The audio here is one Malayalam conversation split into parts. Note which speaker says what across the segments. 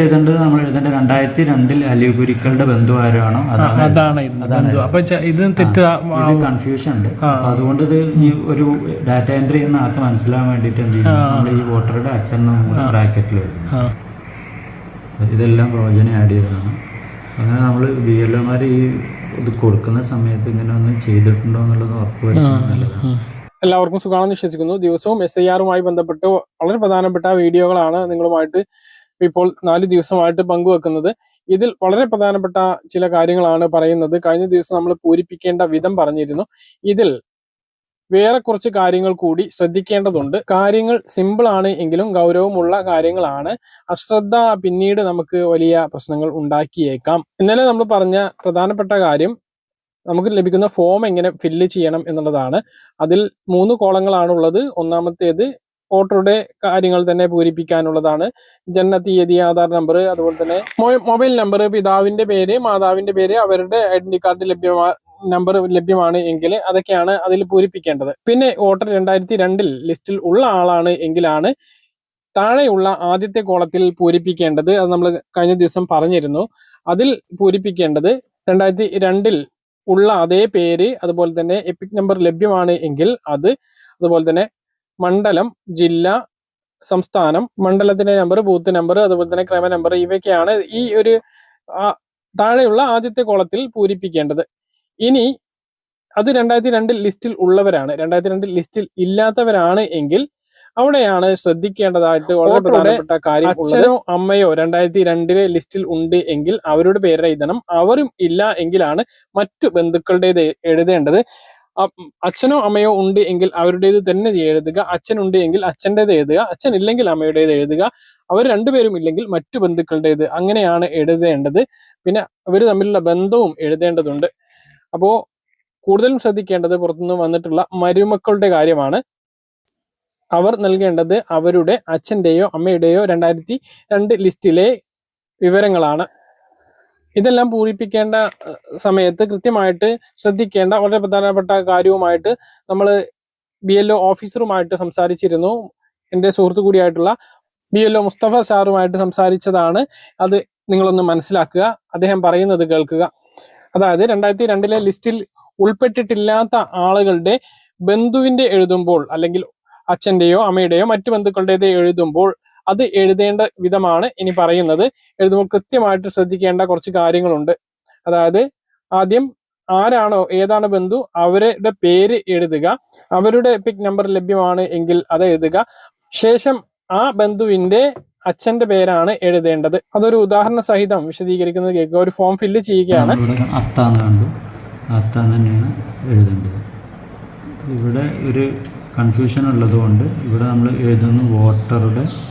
Speaker 1: എഴുതേണ്ടത് നമ്മൾ എഴുതേണ്ട രണ്ടായിരത്തി രണ്ടിൽ അലിഗുരിക്കളുടെ ബന്ധു ആരാണോ അതാണ്
Speaker 2: ഇത് തെറ്റ്
Speaker 1: കൺഫ്യൂഷൻ ഉണ്ട്. അതുകൊണ്ട് ഇത് ഈ ഒരു ഡാറ്റ എൻട്രി ചെയ്യുന്ന ആൾക്ക് മനസ്സിലാൻ വേണ്ടിയിട്ട് എന്ത് ചെയ്യും? നമ്മൾ ഈ വോട്ടറുടെ അച്ഛൻ ബ്രാക്കറ്റിൽ എഴുതും ഇതെല്ലാം പ്രോജനം ആഡ് ചെയ്തതാണ്. അങ്ങനെ നമ്മൾ ബി എൽ ഒമാർ ഈ ഇത് കൊടുക്കുന്ന സമയത്ത് ഇങ്ങനെ ഒന്ന് ചെയ്തിട്ടുണ്ടോ എന്നുള്ളത് ഉറപ്പ് നല്ലതാണ്.
Speaker 2: എല്ലാവർക്കും സുഖമാണെന്ന് വിശ്വസിക്കുന്നു. ദിവസവും എസ് ഐ ആറുമായി ബന്ധപ്പെട്ട് വളരെ പ്രധാനപ്പെട്ട വീഡിയോകളാണ് നിങ്ങളുമായിട്ട് ഇപ്പോൾ നാല് ദിവസമായിട്ട് പങ്കുവെക്കുന്നത്. ഇതിൽ വളരെ പ്രധാനപ്പെട്ട ചില കാര്യങ്ങളാണ് പറയുന്നത്. കഴിഞ്ഞ ദിവസം നമ്മൾ പൂരിപ്പിക്കേണ്ട വിധം പറഞ്ഞിരുന്നു. ഇതിൽ വേറെ കുറച്ച് കാര്യങ്ങൾ കൂടി ശ്രദ്ധിക്കേണ്ടതുണ്ട്. കാര്യങ്ങൾ സിമ്പിൾ ആണ് എങ്കിലും ഗൗരവമുള്ള കാര്യങ്ങളാണ്. അശ്രദ്ധ പിന്നീട് നമുക്ക് വലിയ പ്രശ്നങ്ങൾ ഉണ്ടാക്കിയേക്കാം. ഇന്നലെ നമ്മൾ പറഞ്ഞ പ്രധാനപ്പെട്ട കാര്യം നമുക്ക് ലഭിക്കുന്ന ഫോം എങ്ങനെ ഫില്ല് ചെയ്യണം എന്നുള്ളതാണ്. അതിൽ മൂന്ന് കോളങ്ങളാണുള്ളത്. ഒന്നാമത്തേത് വോട്ടറുടെ കാര്യങ്ങൾ തന്നെ പൂരിപ്പിക്കാനുള്ളതാണ്. ജനന തീയതി ആധാർ നമ്പർ അതുപോലെ തന്നെ മൊബൈൽ നമ്പർ പിതാവിന്റെ പേര് മാതാവിന്റെ പേര് അവരുടെ ഐഡന്റി കാർഡ് ലഭ്യമാ നമ്പർ ലഭ്യമാണ് എങ്കിൽ അതൊക്കെയാണ് അതിൽ പൂരിപ്പിക്കേണ്ടത്. പിന്നെ വോട്ടർ രണ്ടായിരത്തി രണ്ടിൽ ലിസ്റ്റിൽ ഉള്ള ആളാണ് എങ്കിലാണ് താഴെയുള്ള ആദ്യത്തെ കോളത്തിൽ പൂരിപ്പിക്കേണ്ടത്. അത് നമ്മൾ കഴിഞ്ഞ ദിവസം പറഞ്ഞിരുന്നു. അതിൽ പൂരിപ്പിക്കേണ്ടത് രണ്ടായിരത്തി രണ്ടിൽ ഉള്ള അതേ പേര് അതുപോലെ തന്നെ എപ്പിക് നമ്പർ ലഭ്യമാണ് എങ്കിൽ അത് അതുപോലെ തന്നെ മണ്ഡലം ജില്ല സംസ്ഥാനം മണ്ഡലത്തിന്റെ നമ്പർ ബൂത്ത് നമ്പർ അതുപോലെ തന്നെ ക്രമ നമ്പർ ഇവയൊക്കെയാണ് ഈ ഒരു താഴെയുള്ള ആദ്യത്തെ കോളത്തിൽ പൂരിപ്പിക്കേണ്ടത്. ഇനി അത് രണ്ടായിരത്തി രണ്ടിൽ ലിസ്റ്റിൽ ഉള്ളവരാണ്. രണ്ടായിരത്തി രണ്ടിൽ ലിസ്റ്റിൽ ഇല്ലാത്തവരാണ് എങ്കിൽ അവിടെയാണ് ശ്രദ്ധിക്കേണ്ടതായിട്ട് വളരെ പ്രധാനപ്പെട്ട കാര്യം അച്ഛനോ അമ്മയോ രണ്ടായിരത്തി രണ്ടിലെ ലിസ്റ്റിൽ ഉണ്ട് എങ്കിൽ അവരുടെ പേര് എഴുതണം. അവരും ഇല്ല എങ്കിലാണ് മറ്റു ബന്ധുക്കളുടേത് എഴുതേണ്ടത്. അച്ഛനോ അമ്മയോ ഉണ്ട് എങ്കിൽ അവരുടേത് തന്നെ എഴുതുക. അച്ഛൻ ഉണ്ട് എങ്കിൽ അച്ഛന്റെത് എഴുതുക. അച്ഛൻ ഇല്ലെങ്കിൽ അമ്മയുടേത് എഴുതുക. അവർ രണ്ടുപേരും ഇല്ലെങ്കിൽ മറ്റു ബന്ധുക്കളുടേത്. അങ്ങനെയാണ് എഴുതേണ്ടത്. പിന്നെ അവർ തമ്മിലുള്ള ബന്ധവും എഴുതേണ്ടതുണ്ട്. അപ്പോൾ കൂടുതലും ശ്രദ്ധിക്കേണ്ടത് പുറത്തുനിന്ന് വന്നിട്ടുള്ള മരുമക്കളുടെ കാര്യമാണ്. അവർ നൽകേണ്ടത് അവരുടെ അച്ഛന്റെയോ അമ്മയുടെയോ രണ്ടായിരത്തി രണ്ട് ലിസ്റ്റിലെ വിവരങ്ങളാണ്. ഇതെല്ലാം പൂരിപ്പിക്കേണ്ട സമയത്ത് കൃത്യമായിട്ട് ശ്രദ്ധിക്കേണ്ട വളരെ പ്രധാനപ്പെട്ട കാര്യവുമായിട്ട് നമ്മൾ ബി എൽ ഒ ഓഫീസറുമായിട്ട് സംസാരിച്ചിരുന്നു. എന്റെ സുഹൃത്തു കൂടിയായിട്ടുള്ള ബി എൽ ഒ മുസ്തഫ സാറുമായിട്ട് സംസാരിച്ചതാണ്. അത് നിങ്ങളൊന്ന് മനസ്സിലാക്കുക. അദ്ദേഹം പറയുന്നത് കേൾക്കുക. അതായത് രണ്ടായിരത്തി രണ്ടിലെ ലിസ്റ്റിൽ ഉൾപ്പെട്ടിട്ടില്ലാത്ത ആളുകളുടെ ബന്ധുവിന്റെ എഴുതുമ്പോൾ അല്ലെങ്കിൽ അച്ഛന്റെയോ അമ്മയുടെയോ മറ്റു ബന്ധുക്കളുടേത് എഴുതുമ്പോൾ അത് എഴുതേണ്ട വിധമാണ് ഇനി പറയുന്നത്. എഴുതുമ്പോൾ കൃത്യമായിട്ട് ശ്രദ്ധിക്കേണ്ട കുറച്ച് കാര്യങ്ങളുണ്ട്. അതായത് ആദ്യം ആരാണോ ഏതാണ് ബന്ധു അവരുടെ പേര് എഴുതുക. അവരുടെ പിക് നമ്പർ ലഭ്യമാണ് എങ്കിൽ അത് എഴുതുക. ശേഷം ആ ബന്ധുവിന്റെ അച്ഛന്റെ പേരാണ് എഴുതേണ്ടത്. അതൊരു ഉദാഹരണ സഹിതം വിശദീകരിക്കുന്നത് കേൾക്കുക. ഒരു ഫോം ഫില്ല് ചെയ്യുകയാണ്.
Speaker 1: കണ്ടു. തന്നെയാണ് എഴുതേണ്ടത്. ഇവിടെ ഒരു കൺഫ്യൂഷൻ ഉള്ളതുകൊണ്ട് ഇവിടെ നമ്മൾ എഴുതുന്ന വോട്ടറുടെ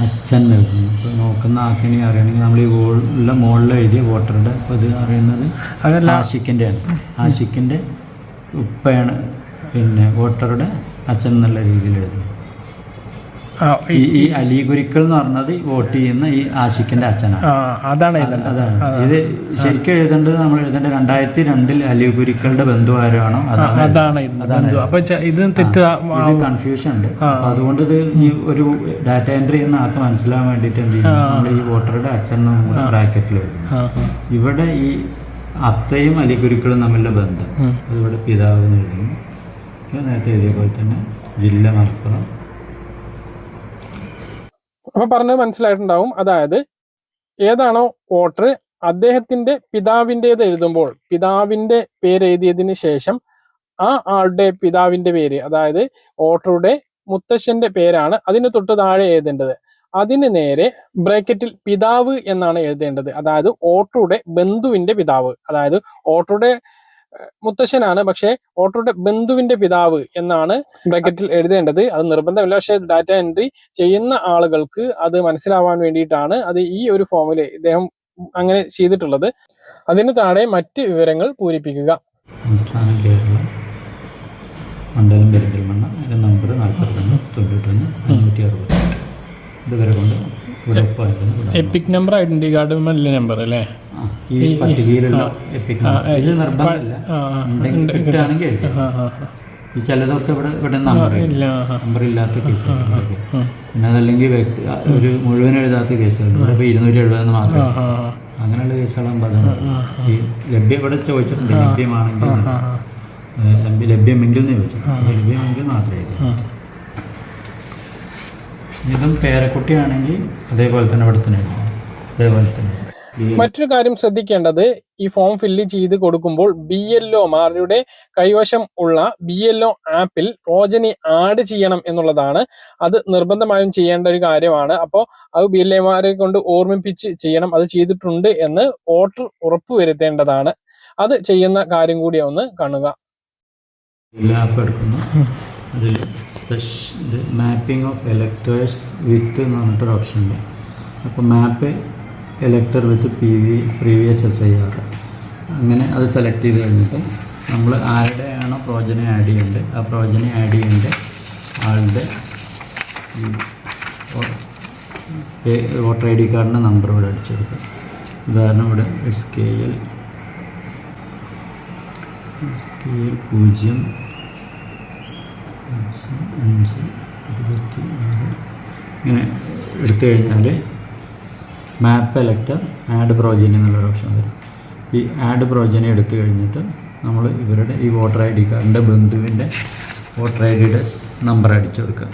Speaker 1: അച്ഛൻ നൽകുന്നു ഇപ്പോൾ നോക്കുന്ന ആക്കിനെ അറിയണമെങ്കിൽ നമ്മൾ ഈ വോളിലെ മുകളിൽ എഴുതിയ വോട്ടറുടെ ഇത് അറിയുന്നത്
Speaker 2: അതല്ല.
Speaker 1: ആഷിക്കിന്റെ ആണ്. ആഷിക്കിന്റെ ഉപ്പയാണ് പിന്നെ വോട്ടറുടെ അച്ഛൻ എന്നുള്ള രീതിയിൽ എഴുതുന്നു
Speaker 2: ആ,
Speaker 1: ഈ അലി ഗുരിക്കൾ എന്ന് പറഞ്ഞത് വോട്ട് ചെയ്യുന്ന ഈ ആഷിക്കിന്റെ അച്ഛനാണ്.
Speaker 2: അതാണ്
Speaker 1: അതാണ്. ഇത് ശരിക്കും എഴുതേണ്ടത് നമ്മൾ എഴുതേണ്ടത് രണ്ടായിരത്തി രണ്ടിൽ അലി ഗുരിക്കളുടെ ബന്ധു ആരാണോ അതാണ്
Speaker 2: അതാണ് ഇത് തെറ്റ്
Speaker 1: കൺഫ്യൂഷൻ ഉണ്ട്. അതുകൊണ്ട് ഇത് ഈ ഒരു ഡാറ്റ എൻട്രി ചെയ്യുന്ന ആൾക്ക് മനസ്സിലാവാൻ വേണ്ടിയിട്ട് എന്ത് ചെയ്യും നമ്മൾ ഈ വോട്ടറുടെ അച്ഛൻ ബ്രാക്കറ്റിൽ എഴുതും. ഇവിടെ ഈ അത്തയും അലിഗുരുക്കളും തമ്മിലുള്ള ബന്ധം. അതിവിടെ പിതാവ് എന്ന് എഴുതുന്നു. നേരത്തെ എഴുതിയ പോലെ തന്നെ ജില്ല മലപ്പുറം
Speaker 2: അപ്പൊ പറഞ്ഞത് മനസ്സിലായിട്ടുണ്ടാവും. അതായത് ഏതാണോ വോട്ടർ അദ്ദേഹത്തിന്റെ പിതാവിന്റെത് എഴുതുമ്പോൾ പിതാവിന്റെ പേര് എഴുതിയതിന് ശേഷം ആ ആളുടെ പിതാവിന്റെ പേര് അതായത് വോട്ടറുടെ മുത്തശ്ശന്റെ പേരാണ് അതിന് തൊട്ട് താഴെ എഴുതേണ്ടത്. അതിന് നേരെ ബ്രാക്കറ്റിൽ പിതാവ് എന്നാണ് എഴുതേണ്ടത്. അതായത് ഓട്ടോയുടെ ബന്ധുവിന്റെ പിതാവ്. അതായത് ഏഹ്, മുത്തശ്ശനാണ്. പക്ഷേ ഓട്ടോയുടെ ബന്ധുവിന്റെ പിതാവ് എന്നാണ് ബ്രാക്കറ്റിൽ എഴുതേണ്ടത്. അത് നിർബന്ധമില്ല. പക്ഷേ ഡാറ്റ എൻട്രി ചെയ്യുന്ന ആളുകൾക്ക് അത് മനസ്സിലാവാൻ വേണ്ടിയിട്ടാണ് അത് ഈ ഒരു ഫോമിൽ ഇദ്ദേഹം അങ്ങനെ ചെയ്തിട്ടുള്ളത്. അതിന് താഴെ മറ്റ് വിവരങ്ങൾ പൂരിപ്പിക്കുക.
Speaker 1: സംസ്ഥാനം കേരളം. മണ്ഡലം പെരിന്തൽമണ്ണ നമ്പർ നാൽപ്പത്തൊന്ന് തൊണ്ണൂറ്റൊന്ന് അഞ്ഞൂറ്റി അറുപത് ഇതുവരെ കൊണ്ട് ഇവിടെ ഒപ്പമായിരുന്നു
Speaker 2: എപ്പിക് നമ്പർ ഐഡന്റി കാർഡ് മല്ല നമ്പർ അല്ലേ?
Speaker 1: ഈ പട്ടികയിലുള്ള എപ്പിക് നമ്പർ. ഇത് നിർബന്ധമില്ല. ചിലതൊക്കെ ഇവിടെ ഇവിടെ നമ്പർ നമ്പർ ഇല്ലാത്ത
Speaker 2: കേസ്.
Speaker 1: പിന്നെ അതല്ലെങ്കിൽ ഒരു മുഴുവൻ എഴുതാത്ത കേസുകളുണ്ട് ഇപ്പോൾ ഇരുന്നൂറ്റി എഴുപതെന്ന്
Speaker 2: മാത്രം
Speaker 1: അങ്ങനെയുള്ള അതുണ്ട് ഈ ലഭ്യം ഇവിടെ ചോദിച്ചിട്ടുണ്ട്. ലഭ്യമാണെങ്കിൽ ലഭ്യമെങ്കിൽ എന്ന് ചോദിച്ചു ലഭ്യമെങ്കിൽ മാത്രമേ. ഇതും പേരക്കുട്ടിയാണെങ്കിൽ അതേപോലെ തന്നെ ഇവിടെ തന്നെ. അതേപോലെ തന്നെ.
Speaker 2: മറ്റൊരു കാര്യം ശ്രദ്ധിക്കേണ്ടത് ഈ ഫോം ഫില്ല് ചെയ്ത് കൊടുക്കുമ്പോൾ ബി എൽ ഒമാരുടെ കൈവശം ഉള്ള ബി എൽ ഒ ആപ്പിൽ റോജനി ആഡ് ചെയ്യണം എന്നുള്ളതാണ്. അത് നിർബന്ധമായും ചെയ്യേണ്ട ഒരു കാര്യമാണ്. അപ്പോൾ അത് ബി എൽ എമാരെ കൊണ്ട് ഓർമ്മിപ്പിച്ച് ചെയ്യണം. അത് ചെയ്തിട്ടുണ്ട് എന്ന് വോട്ടർ ഉറപ്പുവരുത്തേണ്ടതാണ് അത് ചെയ്യുന്ന കാര്യം കൂടി ഒന്ന് കാണുക.
Speaker 1: Special mapping of electors with എന്ന് പറഞ്ഞിട്ടൊരു ഓപ്ഷൻ ഉണ്ട് അപ്പോൾ map elector with P V previous S I R അങ്ങനെ അത് സെലക്ട് ചെയ്ത് കഴിഞ്ഞിട്ട് നമ്മൾ ആരുടെയാണോ പ്രോജനെ ആഡ് ചെയ്യേണ്ടത് ആ പ്രോജനെ ആഡ് ചെയ്യേണ്ട ആളുടെ വോട്ടർ ഐ ഡി കാർഡിന്റെ നമ്പർ ഇവിടെ അടിച്ചെടുക്കുക ഉദാഹരണം ഇവിടെ S K L S K L പൂജ്യം അഞ്ച് അഞ്ച് ഇരുപത്തി ആറ്. ഇങ്ങനെ എടുത്തു കഴിഞ്ഞാൽ മാപ്പ് എലക്ടർ ആഡ് പ്രോജനി എന്നുള്ളൊരു ഓപ്ഷൻ വരും. ഈ ആഡ് പ്രോജനി എടുത്തു കഴിഞ്ഞിട്ട് നമ്മൾ ഇവരുടെ ഈ വോട്ടർ ഐ ഡി കാർഡിന്റെ ബന്ധുവിന്റെ വോട്ടർ ഐ ഡിയുടെ നമ്പർ അടിച്ചു കൊടുക്കുക.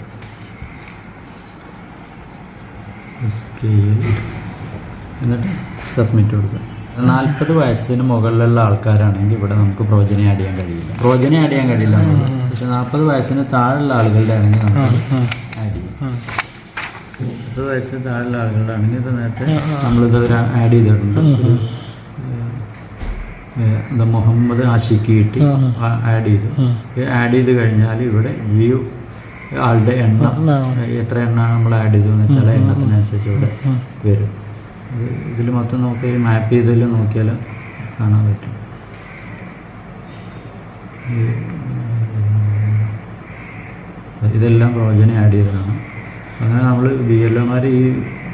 Speaker 1: എന്നിട്ട് സബ്മിറ്റ് കൊടുക്കുക. നാൽപ്പത് വയസ്സിന് മുകളിലുള്ള ആൾക്കാരാണെങ്കിൽ ഇവിടെ നമുക്ക് പ്രോജനി ആഡ് ചെയ്യാൻ കഴിയില്ല. പ്രോജനി ആഡ് ചെയ്യാൻ കഴിയില്ല. പക്ഷെ നാൽപ്പത് വയസ്സിന് താഴെയുള്ള ആളുകളുടെ ആണെങ്കിൽ നമുക്ക് ആഡ് ചെയ്യാം. മുപ്പത് വയസ്സിന് താഴെയുള്ള ആളുകളുടെ ആണെങ്കിൽ ഇത് നേരത്തെ നമ്മളിത് ആഡ് ചെയ്തിട്ടുണ്ട്. മുഹമ്മദ് ആഷിക്ക് കിട്ടി. ആഡ് ചെയ്തു. ആഡ് ചെയ്ത് കഴിഞ്ഞാൽ ഇവിടെ വ്യൂ ആളുടെ എണ്ണം എത്ര എണ്ണമാണ് നമ്മൾ ആഡ് ചെയ്തു എന്ന് വെച്ചാൽ എണ്ണത്തിനനുസരിച്ച് ഇവിടെ വരും. ഇതിൽ മൊത്തം നോക്കിയാൽ മാപ്പ് ചെയ്തതിൽ നോക്കിയാൽ കാണാൻ പറ്റും. ഇതെല്ലാം പ്രോജനം ആഡ് ചെയ്തതാണ്. അങ്ങനെ നമ്മൾ ബി എൽ ഒമാർ ഈ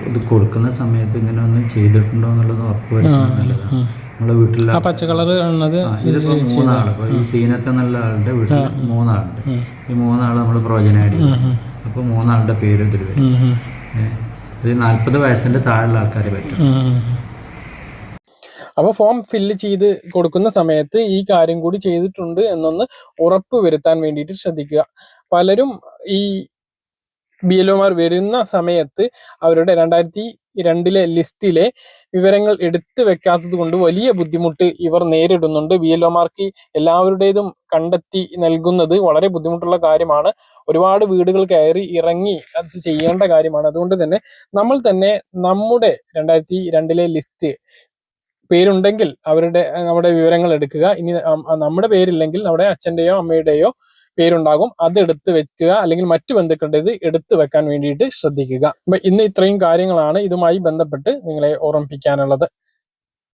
Speaker 1: ഇത് കൊടുക്കുന്ന സമയത്ത് ഇങ്ങനെ ഒന്ന് ചെയ്തിട്ടുണ്ടോ എന്നുള്ളത് ഉറപ്പ് നല്ലതാണ്. നമ്മളെ വീട്ടിൽ
Speaker 2: പച്ച കളർ കാണുന്നത്
Speaker 1: ഇതിപ്പോൾ മൂന്നാൾ ഈ സീനത്തെ നല്ല ആളുടെ വീട്ടിൽ മൂന്നാളുണ്ട്. ഈ മൂന്നാൾ നമ്മൾ പ്രവചന ആഡ് ചെയ്തു. അപ്പോൾ മൂന്നാളുടെ പേര് ഇതിൽ വരും. ഏഹ് നാൽപ്പത് വയസ്സിന്റെ താഴെയുള്ള ആൾക്കാരെ പറ്റും.
Speaker 2: അപ്പൊ ഫോം ഫില്ല് ചെയ്ത് കൊടുക്കുന്ന സമയത്ത് ഈ കാര്യം കൂടി ചെയ്തിട്ടുണ്ട് എന്നൊന്ന് ഉറപ്പ് വരുത്താൻ വേണ്ടിയിട്ട് ശ്രദ്ധിക്കുക. പലരും ഈ ബി എൽ വരുന്ന സമയത്ത് അവരുടെ രണ്ടായിരത്തി രണ്ടിലെ ലിസ്റ്റിലെ വിവരങ്ങൾ എടുത്തു വെക്കാത്തത് കൊണ്ട് വലിയ ബുദ്ധിമുട്ട് ഇവർ നേരിടുന്നുണ്ട്. B L. ഒമാർക്ക് എല്ലാവരുടേതും കണ്ടെത്തി നൽകുന്നത് വളരെ ബുദ്ധിമുട്ടുള്ള കാര്യമാണ്. ഒരുപാട് വീടുകൾ കയറി ഇറങ്ങി അത് ചെയ്യേണ്ട കാര്യമാണ്. അതുകൊണ്ട് തന്നെ നമ്മൾ തന്നെ നമ്മുടെ രണ്ടായിരത്തി രണ്ടിലെ ലിസ്റ്റ് പേരുണ്ടെങ്കിൽ അവരുടെ നമ്മുടെ വിവരങ്ങൾ എടുക്കുക. ഇനി നമ്മുടെ പേരില്ലെങ്കിൽ നമ്മുടെ അച്ഛന്റെയോ അമ്മയുടെയോ പേരുണ്ടാകും. അത് എടുത്ത് വെക്കുക അല്ലെങ്കിൽ മറ്റു ബന്ധുക്കളുടേത് എടുത്തു വെക്കാൻ വേണ്ടിയിട്ട് ശ്രദ്ധിക്കുക. ഇന്ന് ഇത്രയും കാര്യങ്ങളാണ് ഇതുമായി ബന്ധപ്പെട്ട് നിങ്ങളെ ഓർമ്മിപ്പിക്കാനുള്ളത്.